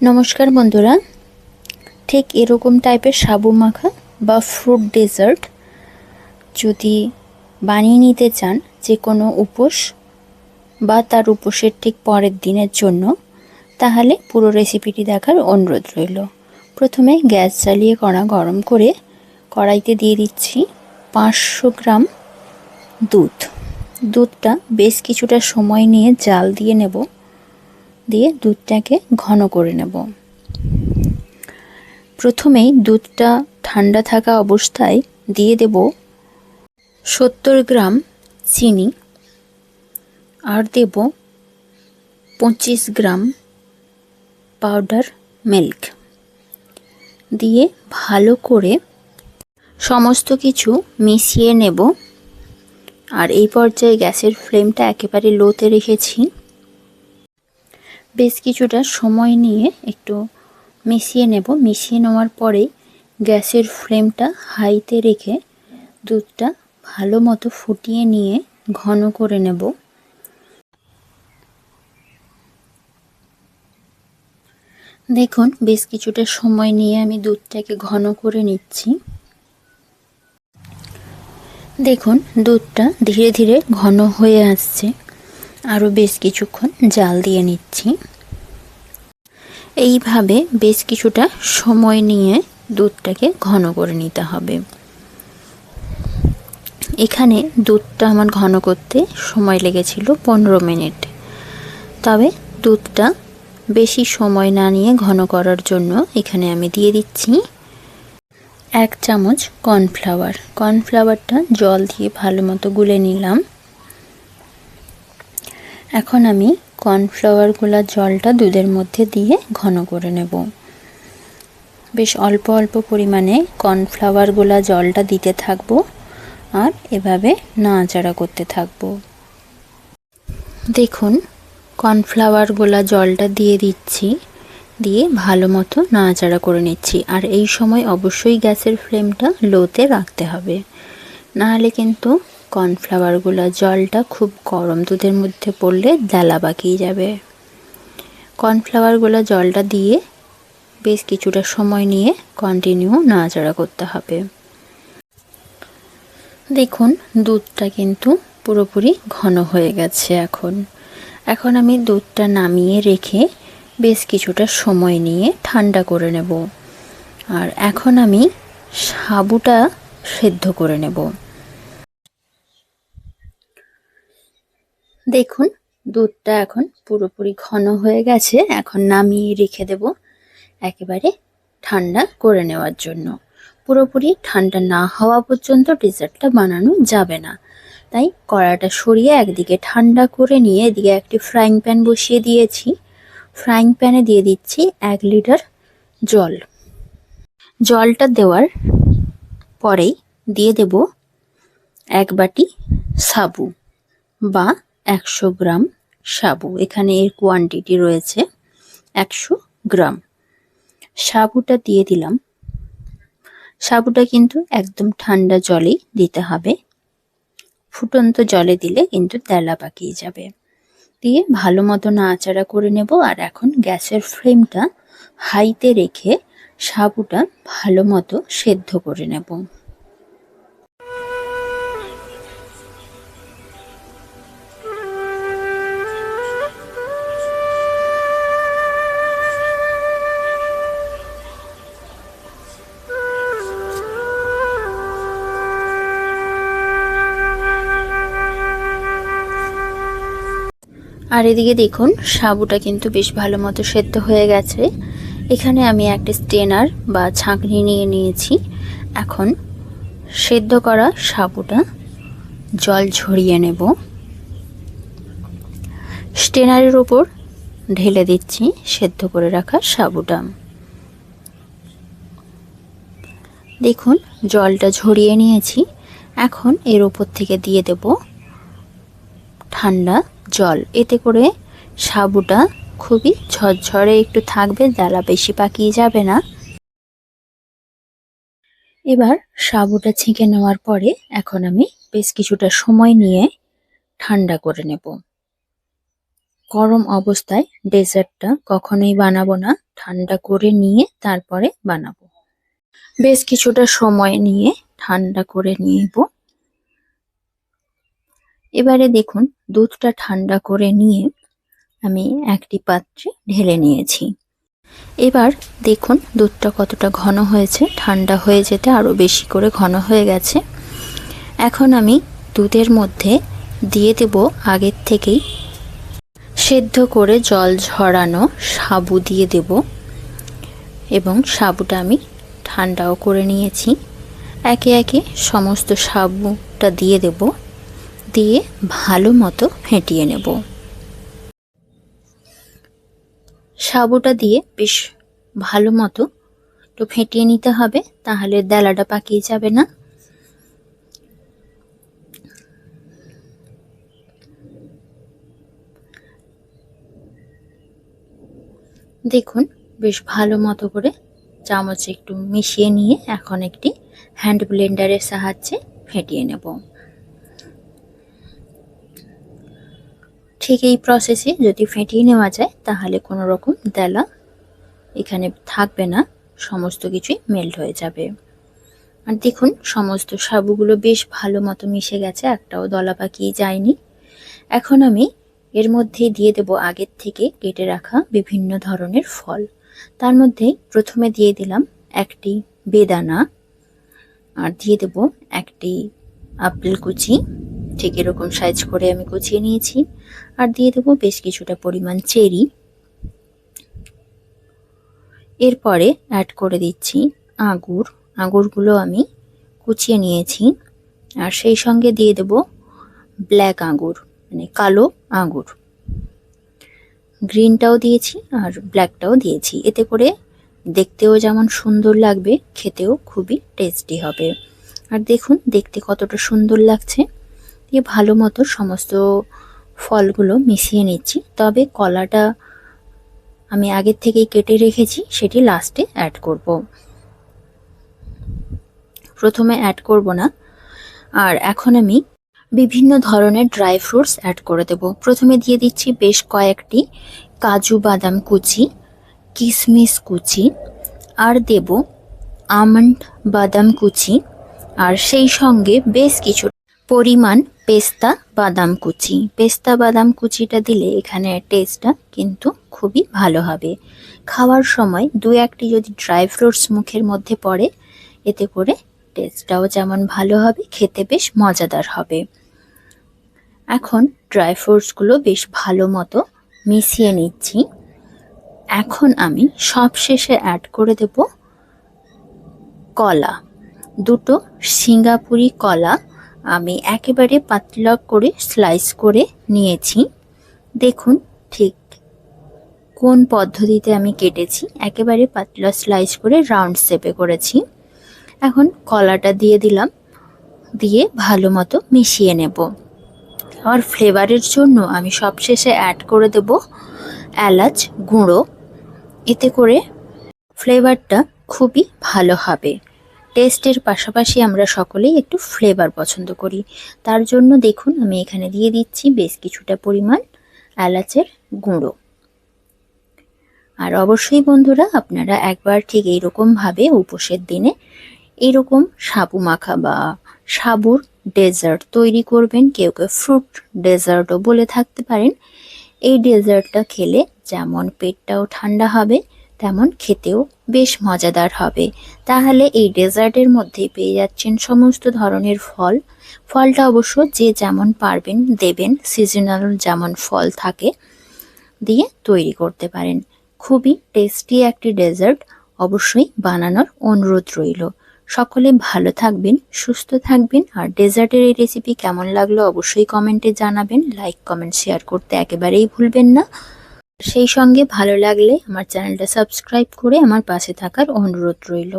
নমস্কার বন্ধুরা। ঠিক এরকম টাইপের সাবু মাখা বা ফ্রুট ডেজার্ট যদি বানিয়ে নিতে চান যে কোনো উপোস বা তার উপোসের ঠিক পরের দিনের জন্য, তাহলে পুরো রেসিপিটি দেখার অনুরোধ রইল। প্রথমে গ্যাস চালিয়ে কড়া গরম করে কড়াইতে দিয়ে দিচ্ছি পাঁচশো গ্রাম দুধ। দুধটা বেশ কিছুটা সময় নিয়ে জাল দিয়ে নেব। দিয়ে দুধটাকে ঘন করে নেব। প্রথমেই দুধটা ঠান্ডা থাকা অবস্থায় দিয়ে দেব সত্তর গ্রাম চিনি আর দেব পঁচিশ গ্রাম পাউডার মিল্ক দিয়ে ভালো করে সমস্ত কিছু মিশিয়ে নেব। আর এই পর্যায়ে গ্যাসের ফ্লেমটা একেবারে লোতে রেখেছি। বেশ কিছুটা সময় নিয়ে একটু মিশিয়ে নেব। মিশিয়ে নেওয়ার পরে গ্যাসের ফ্লেমটা হাইতে রেখে দুধটা ভালো মতো ফুটিয়ে নিয়ে ঘন করে নেব। দেখুন, বেশ কিছুটা সময় নিয়ে আমি দুধটাকে ঘন করে নিচ্ছি। দেখুন, দুধটা ধীরে ধীরে ঘন হয়ে আসছে। আরও বেশ কিছুক্ষণ জাল দিয়ে নিচ্ছি। এইভাবে বেশ কিছুটা সময় নিয়ে দুধটাকে ঘন করে নিতে হবে। এখানে দুধটা আমার ঘন করতে সময় লেগেছিল পনেরো মিনিট। তবে দুধটা বেশি সময় না নিয়ে ঘন করার জন্য এখানে আমি দিয়ে দিচ্ছি এক চামচ কর্নফ্লাওয়ার। কর্নফ্লাওয়ারটা জল দিয়ে ভালো মতো গুলে নিলাম। এখন আমি কর্নফ্লাওয়ার গোলা জলটা দুধের মধ্যে দিয়ে ঘন করে নেব। বেশ অল্প অল্প পরিমাণে কর্নফ্লাওয়ার গোলা জলটা দিতে থাকব আর এভাবে নাড়াচাড়া করতে থাকব। দেখুন কর্নফ্লাওয়ার গোলা জলটা দিয়ে দিচ্ছি, দিয়ে ভালো মতো নাড়াচাড়া করে নিচ্ছি। আর এই সময় অবশ্যই গ্যাসের ফ্লেমটা লোতে রাখতে হবে। নাহলে কিন্তু কর্নফ্লাওয়ারগুলো, জলটা খুব গরম দুধের মধ্যে পড়লে দালা বাকিয়ে যাবে। কর্নফ্লাওয়ারগুলো জলটা দিয়ে বেশ কিছুটা সময় নিয়ে কন্টিনিউ নাড়াচাড়া করতে হবে। দেখুন, দুধটা কিন্তু পুরোপুরি ঘন হয়ে গেছে এখন। এখন আমি দুধটা নামিয়ে রেখে বেশ কিছুটা সময় নিয়ে ঠান্ডা করে নেব। আর এখন আমি সাবুটা সেদ্ধ করে নেব। দেখুন, দুধটা এখন পুরোপুরি ঘন হয়ে গেছে। এখন নামিয়ে রেখে দেব একেবারে ঠান্ডা করে নেওয়ার জন্য। পুরোপুরি ঠান্ডা না হওয়া পর্যন্ত ডেজার্টটা বানানো যাবে না। তাই কড়াটা সরিয়ে একদিকে ঠান্ডা করে নিয়ে এদিকে একটি ফ্রাইং প্যান বসিয়ে দিয়েছি। ফ্রাইং প্যানে দিয়ে দিচ্ছি এক লিটার জল। জলটা দেওয়ার পরেই দিয়ে দেব এক বাটি সাবু বা একশো গ্রাম সাবু। এখানে এর কোয়ান্টিটি রয়েছে একশো গ্রাম। সাবুটা দিয়ে দিলাম। সাবুটা কিন্তু একদম ঠান্ডা জলেই দিতে হবে। ফুটন্ত জলে দিলে কিন্তু তেলা পাকিয়ে যাবে। দিয়ে ভালো মতো নাড়াচাড়া করে নেব আর এখন গ্যাসের ফ্লেমটা হাইতে রেখে সাবুটা ভালো মতো সেদ্ধ করে নেব। আর এদিকে দেখুন, সাবুটা কিন্তু বেশ ভালো মতো সেদ্ধ হয়ে গেছে। এখানে আমি একটা স্টেনার বা ছাঁকনি নিয়ে নিয়েছি। এখন সেদ্ধ করা সাবুটা জল ঝরিয়ে নেব। স্টেনারের ওপর ঢেলে দিচ্ছি সেদ্ধ করে রাখা সাবুটা। দেখুন, জলটা ঝরিয়ে নিয়েছি। এখন এর ওপর থেকে দিয়ে দেব ঠান্ডা জল। এতে করে সাবুটা খুবই ঝরঝরে একটু থাকবে, জ্বালা বেশি পাকিয়ে যাবে না। এবার সাবুটা ছেঁকে নেওয়ার পরে এখন আমি বেশ কিছুটা সময় নিয়ে ঠান্ডা করে নেব। গরম অবস্থায় ডেজার্টটা কখনোই বানাবো না, ঠান্ডা করে নিয়ে তারপরে বানাবো। বেশ কিছুটা সময় নিয়ে ঠান্ডা করে নিব। এবারে দেখুন, দুধটা ঠান্ডা করে নিয়ে আমি একটি পাত্রে ঢেলে নিয়েছি। এবার দেখুন, দুধটা কতটা ঘন হয়েছে, ঠান্ডা হয়ে যেতে আরও বেশি করে ঘন হয়ে গেছে। এখন আমি দুধের মধ্যে দিয়ে দেব আগের থেকেই সেদ্ধ করে জল ঝরানো সাবু দিয়ে দেব এবং সাবুটা আমি ঠান্ডাও করে নিয়েছি। একে একে সমস্ত সাবুটা দিয়ে দেব। দিয়ে ভালো মতো ফেটিয়ে নেব। সাবুটা দিয়ে বেশ ভালো মতো একটু ফেটিয়ে নিতে হবে, তাহলে দেলাটা পাকিয়ে যাবে না। দেখুন, বেশ ভালো মতো করে চামচ একটু মিশিয়ে নিয়ে এখন একটি হ্যান্ড ব্লেন্ডারের সাহায্যে ফেটিয়ে নেব। ঠিক এই প্রসেসে যদি ফেটিয়ে নেওয়া যায়, তাহলে কোনো রকম দেলা এখানে থাকবে না। সমস্ত কিছুই মেল্ট হয়ে যাবে। আর দেখুন, সমস্ত সাবুগুলো বেশ ভালো মতো মিশে গেছে, একটাও দলা পাকিয়ে যায়নি। এখন আমি এর মধ্যে দিয়ে দেব আগের থেকে কেটে রাখা বিভিন্ন ধরনের ফল। তার মধ্যে প্রথমে দিয়ে দিলাম একটি বেদানা, আর দিয়ে দেব একটি আপেল কুচি। ঠিক এরকম সাইজ করে আমি কুচিয়ে নিয়েছি। আর দিয়ে দেবো বেশ কিছুটা পরিমাণ চেরি। এরপরে অ্যাড করে দিচ্ছি আঙুর আঙুরগুলো আমি কুচিয়ে নিয়েছি। আর সেই সঙ্গে দিয়ে দেব ব্ল্যাক আঙুর মানে কালো আঙুর গ্রিনটাও দিয়েছি আর ব্ল্যাকটাও দিয়েছি। এতে করে দেখতেও যেমন সুন্দর লাগবে, খেতেও খুবই টেস্টি হবে। আর দেখুন, দেখতে কতটা সুন্দর লাগছে। দিয়ে ভালো মতো সমস্ত ফলগুলো মিশিয়ে নিচ্ছি। তবে কলাটা আমি আগের থেকেই কেটে রেখেছি, সেটি লাস্টে অ্যাড করব। প্রথমে অ্যাড করব না। আর এখন আমি বিভিন্ন ধরনের ড্রাই ফ্রুটস অ্যাড করে দেব। প্রথমে দিয়ে দিচ্ছি বেশ কয়েকটি কাজু বাদাম কুচি কিশমিশ কুচি, আর দেব আমন্ড বাদাম কুচি। আর সেই সঙ্গে বেশ কিছু পরিমাণ পেস্তা বাদাম কুচি। পেস্তা বাদাম কুচিটা দিলে এখানে টেস্টটা কিন্তু খুবই ভালো হবে। খাওয়ার সময় দু একটি যদি ড্রাই ফ্রুটস মুখের মধ্যে পড়ে, এতে করে টেস্টটাও যেমন ভালো হবে, খেতে বেশ মজাদার হবে। এখন ড্রাই ফ্রুটসগুলো বেশ ভালো মতো মিশিয়ে নিচ্ছি। এখন আমি সবশেষে অ্যাড করে দেব কলা। দুটো সিঙ্গাপুরি কলা আমি একেবারে পাতলা করে স্লাইস করে নিয়েছি। দেখুন ঠিক কোন পদ্ধতিতে আমি কেটেছি। একেবারে পাতলা স্লাইস করে রাউন্ড শেপে করেছি। এখন কলাটা দিয়ে দিলাম, দিয়ে ভালো মতো মিশিয়ে নেব। আর ফ্লেভারের জন্য আমি সবশেষে অ্যাড করে দেব এলাচ গুঁড়ো। এতে করে ফ্লেভারটা খুবই ভালো হবে। টেস্টের পাশাপাশি আমরা সকলেই একটু ফ্লেভার পছন্দ করি। তার জন্য দেখুন, আমি এখানে দিয়ে দিচ্ছি বেশ কিছুটা পরিমাণ এলাচের গুঁড়ো। আর অবশ্যই বন্ধুরা, আপনারা একবার ঠিক এইরকমভাবে উপোসের দিনে এরকম সাবু মাখা বা সাবুর ডেজার্ট তৈরি করবেন। কেউ কেউ ফ্রুট ডেজার্টও বলে থাকতে পারেন। এই ডেজার্টটা খেলে যেমন পেটটাও ঠান্ডা হবে তেমন খেতেও বেশ মজাদার হবে। তাহলে এই ডেজার্টের মধ্যে পেয়ে যাচ্ছেন সমস্ত ধরনের ফল। ফলটা অবশ্য যে যেমন পারবেন দেবেন সিজনাল যেমন ফল থাকে, দিয়ে তৈরি করতে পারেন। খুবই টেস্টি একটি ডেজার্ট, অবশ্যই বানানোর অনুরোধ রইল। সকলে ভালো থাকবেন, সুস্থ থাকবেন, আর ডেজার্টের এই রেসিপি কেমন লাগল অবশ্যই কমেন্টে জানাবেন। লাইক কমেন্ট শেয়ার করতে একেবারেই ভুলবেন না। সেই সঙ্গে ভালো লাগলে আমার চ্যানেলটা সাবস্ক্রাইব করে আমার পাশে থাকার অনুরোধ রইল।